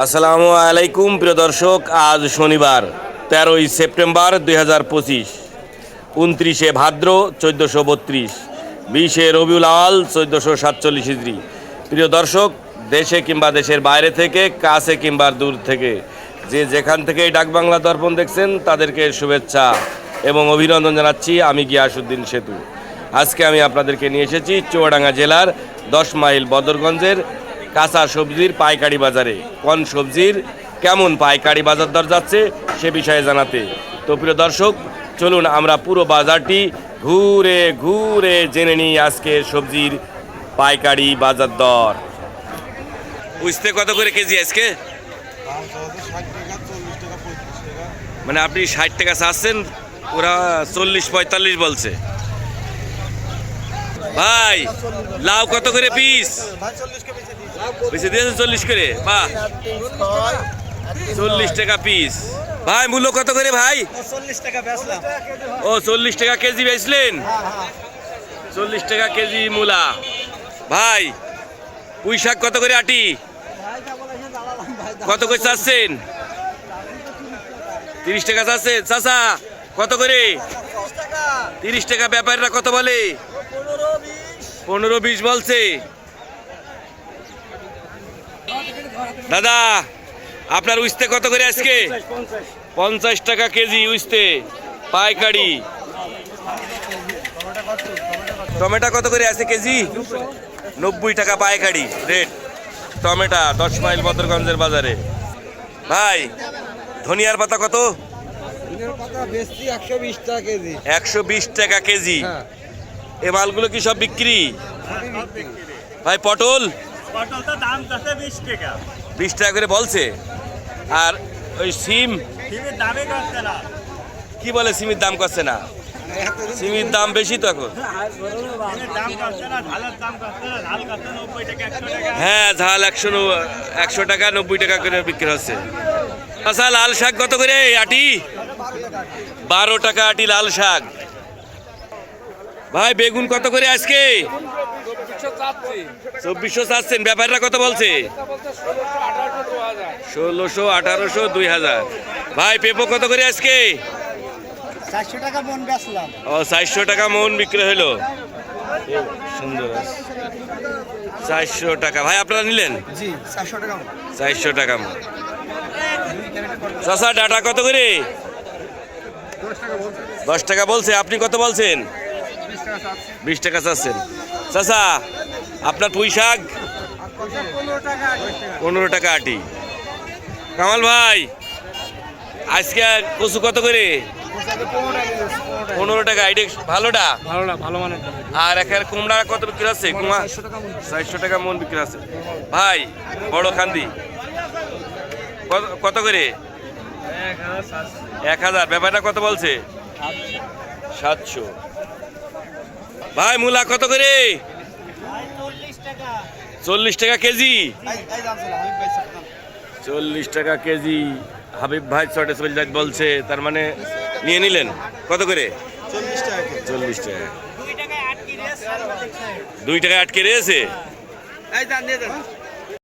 আসসালামু আলাইকুম, প্রিয় দর্শক, আজ শনিবার, তেরোই সেপ্টেম্বর দুই হাজার পঁচিশ, উনত্রিশে ভাদ্র চোদ্দোশো বত্রিশ, বিশে রবিউল আওয়াল চোদ্দোশো সাতচল্লিশ ইজরি প্রিয় দর্শক, দেশে কিংবা দেশের বাইরে থেকে, কাছে কিংবা দূর থেকে, যে যেখান থেকে ডাক বাংলা দর্পণ দেখছেন, তাদেরকে শুভেচ্ছা এবং অভিনন্দন জানাচ্ছি আমি গিয়াসুদ্দিন সেতু। আজকে আমি আপনাদেরকে নিয়ে এসেছি চুয়াডাঙ্গা জেলার দশ মাইল বদরগঞ্জের কাঁচা সবজির পাইকারি বাজারে। কোন সবজির কেমন পাইকারি বাজার দর যাচ্ছে, সে বিষয়ে জানাতে। তো প্রিয় দর্শক, চলুন আমরা পুরো বাজারটি ঘুরে ঘুরে জেনে নিই আজকে সবজির পাইকারি বাজার দর। উঠতে কত করে কেজি আজকে? মানে আপনি ষাট টাকা চাচ্ছেন, ওরা চল্লিশ পঁয়তাল্লিশ বলছে। ভাই, লাউ কত করে পিস বেশি দিয়েছেন চল্লিশ করে বাহ চল্লিশ টাকা পিস ভাই, মূল্য কত করে ভাই? ও, চল্লিশ টাকা কেজি বেচলেন? চল্লিশ টাকা কেজি মূলা। ভাই, পুঁই শাক কত করে আটি? কত করে চাচ্ছেন? তিরিশ টাকা চাচ্ছেন? চাচা, কত করে? তিরিশ টাকা ব্যাপারীরা কত বলে? পনেরো, বিশ বলছে। দাদা আপনার উস্তে কত করে আজকে? পঞ্চাশ টাকা কেজি উস্তে পাইকারি। টমেটো কত করে আছে কেজি? নব্বই টাকা পাইকারি রেট। টমেটো দশ মাইল বদরগঞ্জের বাজারে। ভাই ধনিয়ার পাতা কত? একশো বিশ টাকা কেজি। একশো বিশ টাকা কেজি। হ্যাঁ। এ মালগুলো কি সব বিক্রি। ভাই পটল? পটল তো দাম যাচ্ছে বিশ টাকা। বিশ টাকা করে বলছে? আর ওই সিম? টিভির দামই করছে না। কি বলে সিমের দাম করছে না? সিমের দাম বেশি তো এখন। দাম দাম হ্যাঁ ঝাল একশো একশো টাকা নব্বই টাকা করে বিক্রি হচ্ছে। আচ্ছা লাল শাক কত করে আটি? বারো টাকা আটি লাল শাক। ভাই বেগুন কত করে আজকে? চব্বিশশো চাচ্ছেন ব্যাপারীরা কত বলছে? ষোলোশো আঠারোশো দুই হাজার। ভাই পেঁপো কত করে আজকে? মন ও চারশো টাকা মন বিক্রি হলো। সুন্দর। চারশো টাকা। ভাই আপনারা নিলেন? চারশো টাকা চারশো টাকা মন। চাষা ডাটা কত করে? দশ টাকা বলছে। আপনি কত বলছেন? বিশ টাকা চাচ্ছেন। চাষা আপনার পুঁই শাক পনেরো টাকা আটি। কামাল ভাই আজকে কচু কত করে? পনেরো টাকা এটি ভালোটা? ভালো না ভালো মানে আর এখানে কুমড়া কত বিক্রি আছে? কুমড়া চারশো টাকা মন। বিক্রি আছে। ভাই বড় খান্দি। কত- কত করে? এক হাজার ব্যাপারটা কত বলছে? সাতশো। ভাই, মূলা কত করে? চল্লিশ টাকা কেজি। চল্লিশ টাকা কেজি। হাবিব ভাই ছটে চল্লিশ বলছে, তার মানে নিয়ে নিলেন। কত করে? চল্লিশ টাকা। দুই টাকায় আটকে রয়েছে